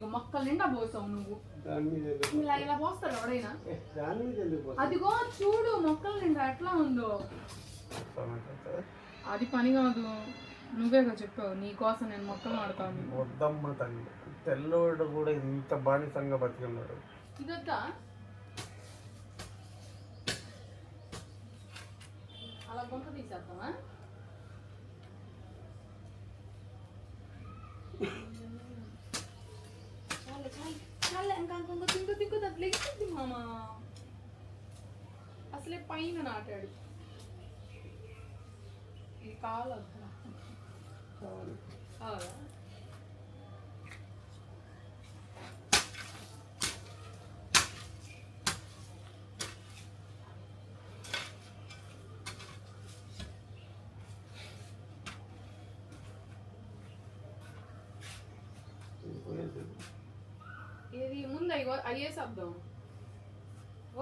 మొక్కల నిండా పోసావు నువ్వు. దాని మీద ఎందుకు ఇలా ఇలా పోస్తాడు ఎవడైనా? అదిగో చూడు మొక్కల నిండా ఎట్లా ఉందో. అది పని కాదు. నువ్వేగా చెప్పావు నీ కోసం నేను మొక్కలు నాడతాను వద్దమ్మ తల్లి తెల్లోడు కూడా ఇంత బానిసంగా బతికున్నాడు. ఇదొద్దా? అలా గుంట తీసేద్దామా? చాలు చాలు ఇంకా ఇంకొక తింకు తింకు తగ్గలేదు మామ అసలే పైన నాటాడు ఇది కావాలి కావాలా ఇది ముందు అవి అయ్యే శబ్దం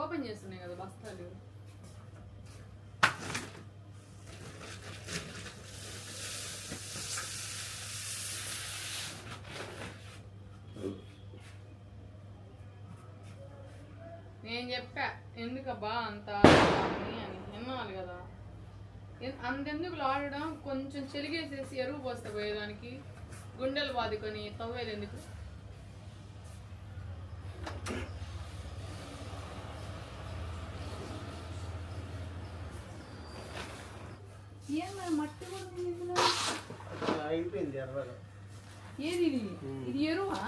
ఓపెన్ చేస్తున్నాయి కదా బస్తాలు నేను చెప్పా ఎందుకబ్బా అంత అని? విన్నాను కదా. అంతెందుకు లాడడం కొంచెం చెలిగేసేసి ఎరువు పోస్తా పోయేదానికి? గుండెలు బాదుకొని తవ్వేది ఎందుకు ఏమన్నా మట్టి కూడా ఉంది ఇందులో? అయిపోయింది ఎర్రగా. ఏది ఇది? ఇది ఎరువా?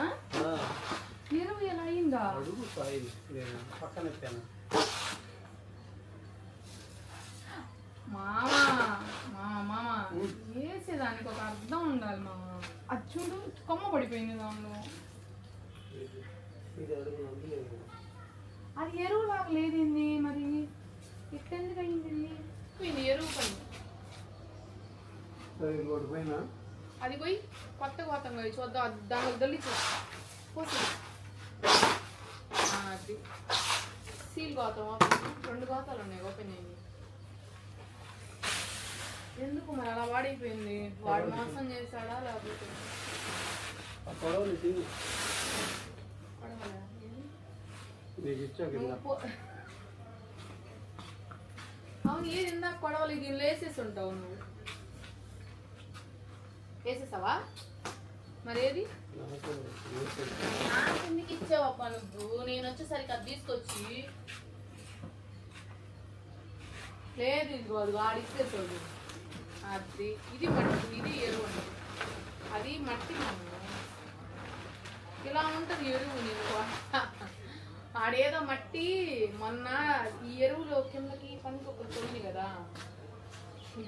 ఎలా అయిందా? అడుగు సాయి నేను పక్కన ఎత్తాను మామా మామ మామ. వేసేదానికి ఒక అర్థం ఉండాలి మామ. అది చూడు కొమ్మ పడిపోయింది దానిలో. అది ఎరువు లాగా లేదేంది మరి? ఎట్టెందుకు అయింది? ఇది ఎరువు పని. అది రోడ్డు పైన అది పోయి కొత్త గోతం పోయి చూద్దాం అది దానిలో దొల్లిచ్చు పోసి. అది. సీల్ గోతం రెండు గోతాలు ఉన్నాయి ఓపెన్ అయ్యి ఎందుకు మరి అలా వాడైపోయింది? వాడు మోసం చేశాడా లేకపోతే? అవును ఏది ఇందాక కొడవలు దీనిలో వేసేసి ఉంటావు నువ్వు. వేసేసావా? మరి ఏది? ఎందుకు ఇచ్చావప్ప నువ్వు? నేను వచ్చేసరికి అది తీసుకొచ్చి. లేదు ఇదిగో అది చూడు అది ఇది మట్టి ఇది ఎరువు అండి. అది మట్టి ఇలా ఉంటుంది ఎరువు నేను ఆడేదో మట్టి మొన్న ఈ ఎరువులో కిందకి పనికి ఒకటి పోయింది కదా.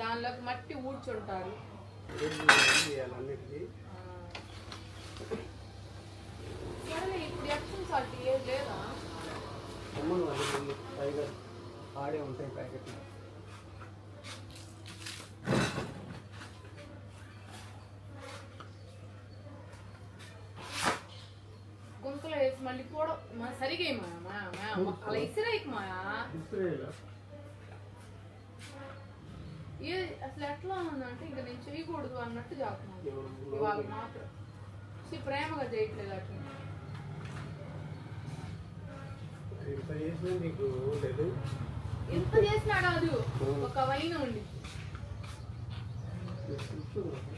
దానిలోకి మట్టి ఊడ్చుంటారు. చేయాలి ఏం లేదా అమ్మను వాళ్ళు పైగా ఆడే ఉంటాయి ప్యాకెట్లు గుంతలో వేసి మళ్ళీ కూడా సరిగా అలా మాయా, మా- అలా ఏ అసలు ఎట్లా ఉందంటే ఇంకా నేను చేయకూడదు అన్నట్టు చేస్తున్నాను. ఇవాళ మాత్రం. ప్రేమగా చేయట్లేదు అట్లా ఎంత చేసినా కాదు ఒక వైన ఉండి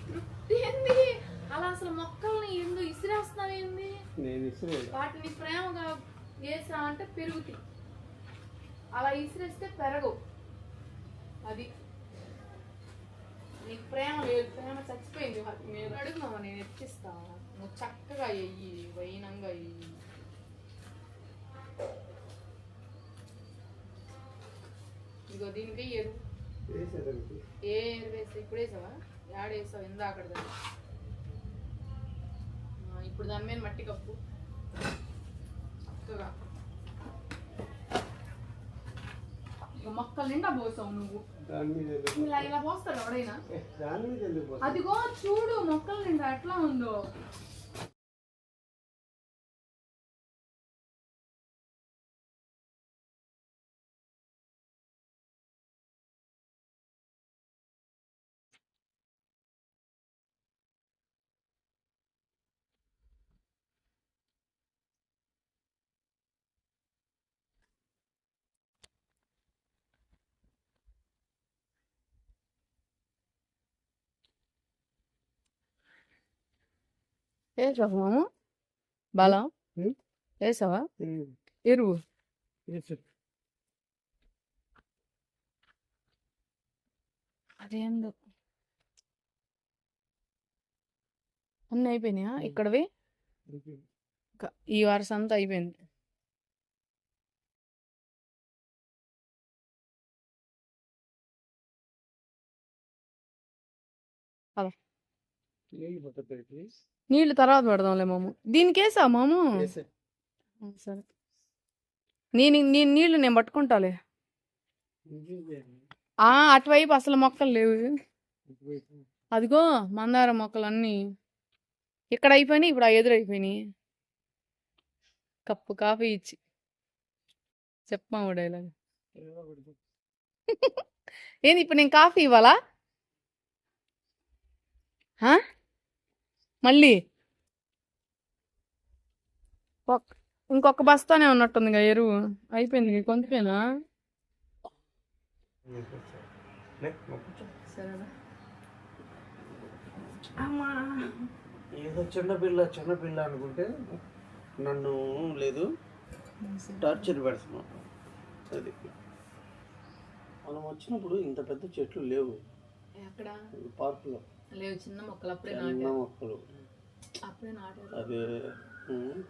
తృప్తి ఏంది? అలా అసలు మొక్కల్ని ఎందుకు నేను ఇస్త్రీలా వాటిని ప్రేమగా వేసా అంటే పెరుగుతాయి. అలా ఇసిరేస్తే పెరగవు. అది నీకు ప్రేమ లేదు ప్రేమ చచ్చిపోయింది. నేను అడుగున్నావా నేను ఎత్తిస్తా. నువ్వు చక్కగా వెయ్యి వైనంగా వెయ్యి ఇగో దీనికి వేసేదానికి. ఏ ఎరువు వేసావు ఇప్పుడు వేసావా? యాడ వేసావు? ఎందా అక్కడ ఇప్పుడు దాని మీద మట్టి కప్పు. ఇక మొక్కల నిండా పోసావు? నువ్వు ఇలా ఇలా పోస్తాడు ఎవడైనా? అదిగో చూడు మొక్కల నిండా ఎట్లా ఉందో. వేసావా మామ? బలం? వేసావా? ఎరువు అదేందో. అన్నీ అయిపోయినాయా ఇక్కడవి? ఇంకా ఈ వరుస అంతా అయిపోయింది. నీళ్ళు తర్వాత పెడదాంలే మాము. దీనికి వేసా. మాము సరే. నేను నేను నీళ్ళు నేను పట్టుకుంటాలే. ఆ అటువైపు అసలు మొక్కలు లేవు. అదిగో మందార మొక్కలు అన్నీ ఇక్కడ అయిపోయినాయి ఇప్పుడు ఆ ఎదురు అయిపోయినాయి. కప్పు కాఫీ ఇచ్చి. చెప్పమా డైలాగ్ ఏంది ఇప్పుడు నేను కాఫీ ఇవ్వాలా? హా? మళ్ళీ ఇంకొక బస్తానే ఉన్నట్టుందిగా ఎరువు. అయిపోయింది అమ్మా. ఏదో చిన్న పిల్ల చిన్న పిల్ల అనుకుంటే నన్ను లేదు టార్చర్ పెడుతున్నాం అది. మనం వచ్చినప్పుడు ఇంత పెద్ద చెట్లు లేవు. పార్కులో. లేవు చిన్న మొక్కలు అప్పుడే చిన్న మొక్కలు. అప్పుడే నాటారు. అది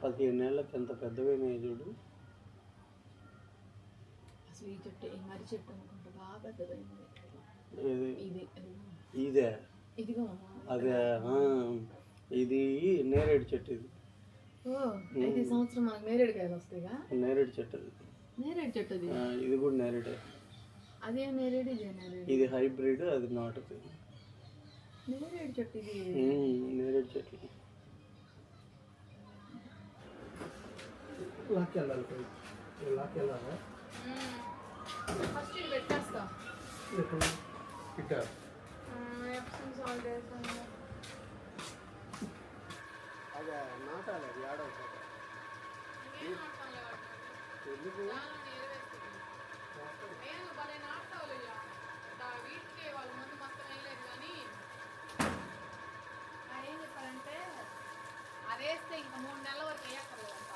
పదిహేను ఏళ్ళకి ఎంత పెద్దవైనాయి చూడు. అసలు ఈ చెట్టు ఈ మర్రి చెట్టు అనుకుంటా బాగా పెద్దదైంది. ఇది ఇది ఇదే? ఇదిగో. అదే ఇది నేరేడు చెట్టు ఇది. అయితే సంవత్సరం మనకు నేరేడు కాయలు వస్తాయిగా? నేరేడు చెట్టు అది. నేరేడు చెట్టు అది? ఇది కూడా నేరేడే. అదే నేరేడు ఇదే నేరేడు. ఇది హైబ్రిడ్ అది నాటుది. నేరేడు చెట్టు ఇది ఉమ్, నేరేడు చెట్లు లాక్కెళ్ళాలి లాక్కెళ్ళాలా ఫస్ట్ ఇది పెట్టేస్తా ఇట్లా ఎప్సమ్ సాల్ట్ వేసాను అదే నాటాలి అది ఆడవుతుంది ఎందుకు అంటే అదేస్తే ఇంకా మూడు నెలల వరకు వేయక్కర్లేదంట.